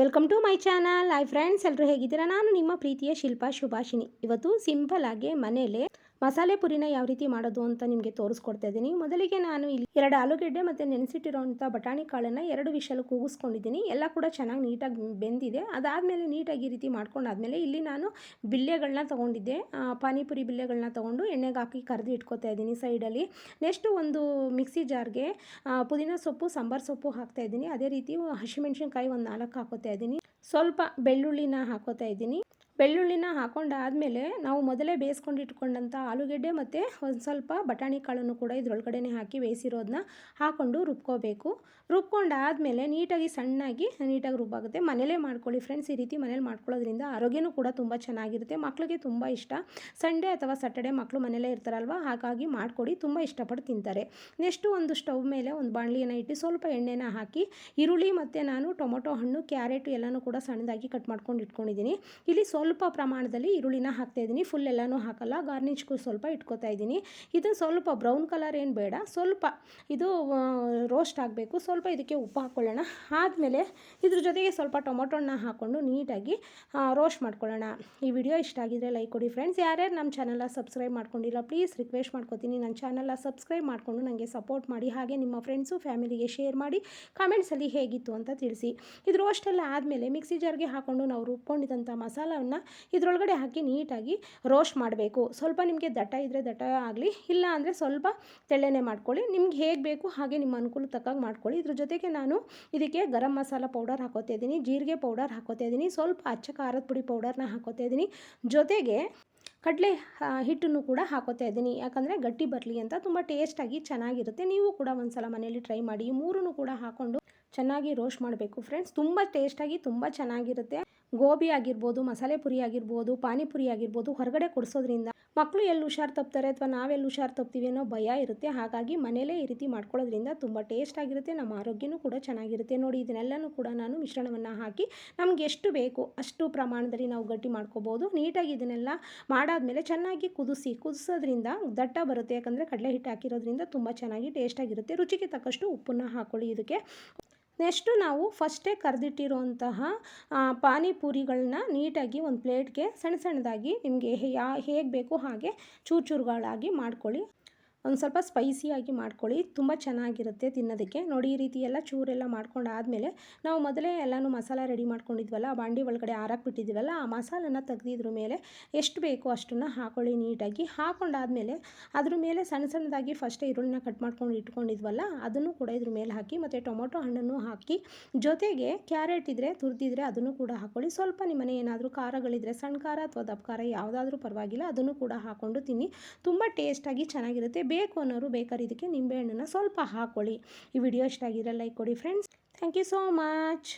Welcome to my channel. Hi friends ಎಲ್ಲರೂ ಹೇಗಿದ್ದೀರಾ? ನಾನು ನಿಮ್ಮ ಪ್ರೀತಿಯ ಶಿಲ್ಪಾ ಶುಭಾಷಿಣಿ ಇವತ್ತು ಸಿಂಪಲ್ ಆಗಿ ಮನೇಲೆ ಮಸಾಲೆ ಪುರಿನ ಯಾವ ರೀತಿ ಮಾಡೋದು ಅಂತ ನಿಮಗೆ ತೋರಿಸ್ಕೊಡ್ತಾ ಇದ್ದೀನಿ. ಮೊದಲಿಗೆ ನಾನು ಇಲ್ಲಿ ಎರಡು ಆಲೂಗೆಡ್ಡೆ ಮತ್ತು ನೆನೆಸಿಟ್ಟಿರೋಂಥ ಬಟಾಣಿ ಕಾಳನ್ನು ಎರಡು ವಿಷಲು ಕೂಗಿಸ್ಕೊಂಡಿದ್ದೀನಿ. ಎಲ್ಲ ಕೂಡ ಚೆನ್ನಾಗಿ ನೀಟಾಗಿ ಬೆಂದಿದೆ. ಅದಾದಮೇಲೆ ನೀಟಾಗಿ ಈ ರೀತಿ ಮಾಡ್ಕೊಂಡಾದ್ಮೇಲೆ ಇಲ್ಲಿ ನಾನು ಬಿಲ್ಲೆಗಳನ್ನ ತೊಗೊಂಡಿದ್ದೆ. ಪಾನಿಪುರಿ ಬಿಲ್ಲೆಗಳನ್ನ ತೊಗೊಂಡು ಎಣ್ಣೆಗೆ ಹಾಕಿ ಕರೆದು ಇಟ್ಕೊತಾ ಇದ್ದೀನಿ ಸೈಡಲ್ಲಿ. ನೆಕ್ಸ್ಟು ಒಂದು ಮಿಕ್ಸಿ ಜಾರ್ಗೆ ಪುದೀನ ಸೊಪ್ಪು, ಸಾಂಬಾರು ಸೊಪ್ಪು ಹಾಕ್ತಾ ಇದ್ದೀನಿ. ಅದೇ ರೀತಿ ಹಸಿಮೆಣ್ಸಿನ್ಕಾಯಿ ಒಂದು ನಾಲ್ಕು ಹಾಕೋತಾ ಇದ್ದೀನಿ. ಸ್ವಲ್ಪ ಬೆಳ್ಳುಳ್ಳಿನ ಹಾಕೋತಾ ಇದ್ದೀನಿ. ಬೆಳ್ಳುಳ್ಳಿನ ಹಾಕೊಂಡಾದಮೇಲೆ ನಾವು ಮೊದಲೇ ಬೇಯಿಸ್ಕೊಂಡು ಇಟ್ಕೊಂಡಂಥ ಆಲೂಗೆಡ್ಡೆ ಮತ್ತು ಒಂದು ಸ್ವಲ್ಪ ಬಟಾಣಿ ಕಾಳನ್ನು ಕೂಡ ಇದ್ರೊಳಗಡೆ ಹಾಕಿ ಬೇಯಿಸಿರೋದನ್ನ ಹಾಕ್ಕೊಂಡು ರುಬ್ಕೋಬೇಕು. ರುಬ್ಕೊಂಡಾದಮೇಲೆ ನೀಟಾಗಿ ಸಣ್ಣಾಗಿ, ನೀಟಾಗಿ ರುಬ್ಬಾಗುತ್ತೆ. ಮನೇಲೇ ಮಾಡ್ಕೊಳ್ಳಿ ಫ್ರೆಂಡ್ಸ್, ಈ ರೀತಿ ಮನೇಲಿ ಮಾಡ್ಕೊಳ್ಳೋದ್ರಿಂದ ಆರೋಗ್ಯನೂ ಕೂಡ ತುಂಬ ಚೆನ್ನಾಗಿರುತ್ತೆ. ಮಕ್ಕಳಿಗೆ ತುಂಬ ಇಷ್ಟ. ಸಂಡೇ ಅಥವಾ ಸ್ಯಾಟರ್ಡೆ ಮಕ್ಕಳು ಮನೇಲೇ ಇರ್ತಾರಲ್ವ? ಹಾಗಾಗಿ ಮಾಡಿಕೊಡಿ. ತುಂಬ ಇಷ್ಟಪಟ್ಟು ತಿಂತಾರೆ. ನೆಕ್ಸ್ಟು ಒಂದು ಸ್ಟವ್ ಮೇಲೆ ಒಂದು ಬಾಣಲಿಯನ್ನು ಇಟ್ಟು ಸ್ವಲ್ಪ ಎಣ್ಣೆನ ಹಾಕಿ, ಈರುಳ್ಳಿ ಮತ್ತು ನಾನು ಟೊಮೊಟೊ ಹಣ್ಣು, ಕ್ಯಾರೆಟು ಎಲ್ಲನೂ ಕೂಡ ಸಣ್ಣದಾಗಿ ಕಟ್ ಮಾಡ್ಕೊಂಡು ಇಟ್ಕೊಂಡಿದ್ದೀನಿ. ಇಲ್ಲಿ ಸ್ವಲ್ಪ ಪ್ರಮಾಣದಲ್ಲಿ ಈರುಳ್ಳಿನ ಹಾಕ್ತಾ ಇದ್ದೀನಿ. ಫುಲ್ ಎಲ್ಲನೂ ಹಾಕಲ್ಲ. ಗಾರ್ನಿಷ್ಗೂ ಸ್ವಲ್ಪ ಇಟ್ಕೋತಾ ಇದ್ದೀನಿ. ಇದು ಸ್ವಲ್ಪ ಬ್ರೌನ್ ಕಲರ್ ಏನು ಬೇಡ. ಸ್ವಲ್ಪ ಇದು ರೋಸ್ಟ್ ಆಗಬೇಕು. ಸ್ವಲ್ಪ ಇದಕ್ಕೆ ಉಪ್ಪು ಹಾಕ್ಕೊಳ್ಳೋಣ ಆದಮೇಲೆ ಇದ್ರ ಜೊತೆಗೆ ಸ್ವಲ್ಪ ಟೊಮೊಟೊನ ಹಾಕ್ಕೊಂಡು ನೀಟಾಗಿ ರೋಸ್ಟ್ ಮಾಡ್ಕೊಳ್ಳೋಣ. ಈ ವಿಡಿಯೋ ಇಷ್ಟ ಆಗಿದ್ರೆ ಲೈಕ್ ಕೊಡಿ ಫ್ರೆಂಡ್ಸ್ ಯಾರ್ಯಾರು ನಮ್ಮ ಚಾನಲ್ನ ಸಬ್ಸ್ಕ್ರೈಬ್ ಮಾಡ್ಕೊಂಡಿಲ್ಲ ಪ್ಲೀಸ್ ರಿಕ್ವೆಸ್ಟ್ ಮಾಡ್ಕೊತೀನಿ. ನನ್ನ ಚಾನಲ್ನ ಸಬ್ಸ್ಕ್ರೈಬ್ ಮಾಡಿಕೊಂಡು ನನಗೆ ಸಪೋರ್ಟ್ ಮಾಡಿ. ಹಾಗೆ ನಿಮ್ಮ ಫ್ರೆಂಡ್ಸು ಫ್ಯಾಮಿಲಿಗೆ ಶೇರ್ ಮಾಡಿ. ಕಾಮೆಂಟ್ಸಲ್ಲಿ ಹೇಗಿತ್ತು ಅಂತ ತಿಳಿಸಿ. ಇದು ರೋಸ್ಟೆಲ್ಲ ಆದಮೇಲೆ ಮಿಕ್ಸಿ ಜಾರ್ಗೆ ಹಾಕ್ಕೊಂಡು ನಾವು ರುಬ್ಕೊಂಡಿದ್ದಂಥ ಮಸಾಲವನ್ನು ಇದರೊಳಗಡೆ ಹಾಕಿ ನೀಟಾಗಿ ರೋಸ್ಟ್ ಮಾಡಬೇಕು. ಸ್ವಲ್ಪ ನಿಮಗೆ ದಟ್ಟ ಇದ್ದರೆ ದಟ್ಟ ಆಗಲಿ, ಇಲ್ಲ ಅಂದರೆ ಸ್ವಲ್ಪ ತೆಳ್ಳನೆ ಮಾಡ್ಕೊಳ್ಳಿ. ನಿಮ್ಗೆ ಹೇಗೆ ಬೇಕು ಹಾಗೆ ನಿಮ್ಮ ಅನುಕೂಲ ತಕ್ಕಾಗಿ ಮಾಡ್ಕೊಳ್ಳಿ. ಇದ್ರ ಜೊತೆಗೆ ನಾನು ಇದಕ್ಕೆ ಗರಂ ಮಸಾಲ ಪೌಡರ್ ಹಾಕೋತಾ ಇದ್ದೀನಿ, ಜೀರಿಗೆ ಪೌಡರ್ ಹಾಕೋತಾ ಇದ್ದೀನಿ, ಸ್ವಲ್ಪ ಅಚ್ಚ ಖಾರದ ಪುಡಿ ಪೌಡರ್ನ ಹಾಕೋತಾ ಇದ್ದೀನಿ. ಜೊತೆಗೆ ಕಡಲೆ ಹಿಟ್ಟನ್ನು ಕೂಡ ಹಾಕೋತಾ ಇದ್ದೀನಿ. ಯಾಕಂದರೆ ಗಟ್ಟಿ ಬರಲಿ ಅಂತ, ತುಂಬ ಟೇಸ್ಟಾಗಿ ಚೆನ್ನಾಗಿರುತ್ತೆ. ನೀವು ಕೂಡ ಒಂದ್ಸಲ ಮನೆಯಲ್ಲಿ ಟ್ರೈ ಮಾಡಿ ಮೂರನ್ನು ಕೂಡ ಹಾಕ್ಕೊಂಡು ಚೆನ್ನಾಗಿ ರೋಸ್ಟ್ ಮಾಡಬೇಕು. ಫ್ರೆಂಡ್ಸ್, ತುಂಬ ಟೇಸ್ಟಾಗಿ ತುಂಬ ಚೆನ್ನಾಗಿರುತ್ತೆ. ಗೋಬಿ ಆಗಿರ್ಬೋದು, ಮಸಾಲೆ ಪುರಿ ಆಗಿರ್ಬೋದು, ಪಾನಿಪುರಿ ಆಗಿರ್ಬೋದು ಹೊರಗಡೆ ಕೊಡಿಸೋದ್ರಿಂದ ಮಕ್ಕಳು ಎಲ್ಲಿ ಹುಷಾರು ತಪ್ತಾರೆ ಅಥವಾ ನಾವೆಲ್ಲಿ ಹುಷಾರು ತಪ್ತೀವಿ ಅನ್ನೋ ಭಯ ಇರುತ್ತೆ. ಹಾಗಾಗಿ ಮನೇಲೇ ಈ ರೀತಿ ಮಾಡ್ಕೊಳ್ಳೋದ್ರಿಂದ ತುಂಬ ಟೇಸ್ಟ್ ಆಗಿರುತ್ತೆ, ನಮ್ಮ ಆರೋಗ್ಯನೂ ಕೂಡ ಚೆನ್ನಾಗಿರುತ್ತೆ. ನೋಡಿ, ಇದನ್ನೆಲ್ಲನೂ ಕೂಡ ನಾನು ಮಿಶ್ರಣವನ್ನು ಹಾಕಿ ನಮ್ಗೆ ಎಷ್ಟು ಬೇಕು ಅಷ್ಟು ಪ್ರಮಾಣದಲ್ಲಿ ನಾವು ಗಟ್ಟಿ ಮಾಡ್ಕೋಬೋದು. ನೀಟಾಗಿ ಇದನ್ನೆಲ್ಲ ಮಾಡಾದಮೇಲೆ ಚೆನ್ನಾಗಿ ಕುದಿಸಿ, ಕುದಿಸೋದ್ರಿಂದ ದಟ್ಟ ಬರುತ್ತೆ. ಯಾಕಂದರೆ ಕಡಲೆ ಹಿಟ್ಟು ಹಾಕಿರೋದ್ರಿಂದ ತುಂಬ ಚೆನ್ನಾಗಿ ಟೇಸ್ಟಾಗಿರುತ್ತೆ ರುಚಿಗೆ ತಕ್ಕಷ್ಟು ಉಪ್ಪನ್ನು ಹಾಕ್ಕೊಳ್ಳಿ ಇದಕ್ಕೆ. ನೆಕ್ಸ್ಟು ನಾವು ಫಸ್ಟೇ ಕರೆದಿಟ್ಟಿರುವಂತಹ ಪಾನಿಪುರಿಗಳನ್ನ ನೀಟಾಗಿ ಒಂದು ಪ್ಲೇಟ್ಗೆ ಸಣ್ಣ ಸಣ್ಣದಾಗಿ ನಿಮಗೆ ಯಾ, ಹೇಗೆ ಬೇಕು ಹಾಗೆ ಚೂರು ಚೂರುಗಳಾಗಿ ಮಾಡ್ಕೊಳ್ಳಿ. ಒಂದು ಸ್ವಲ್ಪ ಸ್ಪೈಸಿಯಾಗಿ ಮಾಡ್ಕೊಳ್ಳಿ. ತುಂಬ ಚೆನ್ನಾಗಿರುತ್ತೆ ತಿನ್ನೋದಕ್ಕೆ. ನೋಡಿ, ಈ ರೀತಿ ಎಲ್ಲ ಚೂರೆಲ್ಲ ಮಾಡ್ಕೊಂಡು ಆದಮೇಲೆ ನಾವು ಮೊದಲೇ ಎಲ್ಲನೂ ಮಸಾಲ ರೆಡಿ ಮಾಡ್ಕೊಂಡಿದ್ವಲ್ಲ ಬಾಂಡಿ ಒಳಗಡೆ ಬಿಟ್ಟಿದ್ದೀವಲ್ಲ, ಆ ಮಸಾಲನ ತೆಗೆದಿದ್ರ ಮೇಲೆ ಎಷ್ಟು ಬೇಕೋ ಅಷ್ಟನ್ನು ಹಾಕೊಳ್ಳಿ ನೀಟಾಗಿ. ಹಾಕೊಂಡಾದ್ಮೇಲೆ ಅದ್ರ ಮೇಲೆ ಸಣ್ಣ ಸಣ್ಣದಾಗಿ ಫಸ್ಟ್ ಈರುಳ್ಳಿನ ಕಟ್ ಮಾಡ್ಕೊಂಡು ಇಟ್ಕೊಂಡಿದ್ವಲ್ಲ, ಅದನ್ನು ಕೂಡ ಇದ್ರ ಮೇಲೆ ಹಾಕಿ, ಮತ್ತು ಟೊಮೊಟೊ ಹಣ್ಣನ್ನು ಹಾಕಿ, ಜೊತೆಗೆ ಕ್ಯಾರೆಟ್ ಇದ್ದರೆ ತುರಿದಿದ್ರೆ ಅದನ್ನು ಕೂಡ ಹಾಕೊಳ್ಳಿ. ಸ್ವಲ್ಪ ನಿಮ್ಮನೆ ಏನಾದರೂ ಖಾರಗಳಿದ್ರೆ, ಸಣ್ಣ ಖಾರ ಅಥವಾ ದಪ್ಪ ಖಾರ ಯಾವುದಾದ್ರೂ ಪರವಾಗಿಲ್ಲ, ಅದನ್ನು ಕೂಡ ಹಾಕ್ಕೊಂಡು ತಿನ್ನಿ. ತುಂಬ ಟೇಸ್ಟಾಗಿ ಚೆನ್ನಾಗಿರುತ್ತೆ. ಬೇಕು ಅನ್ನೋರು ಬೇಕಾದ್ರೆ ಇದಕ್ಕೆ ನಿಂಬೆಹಣ್ಣನ್ನು ಸ್ವಲ್ಪ ಹಾಕ್ಕೊಳ್ಳಿ ಈ ವಿಡಿಯೋ ಇಷ್ಟ ಆಗಿದ್ರೆ ಲೈಕ್ ಕೊಡಿ friends thank you so much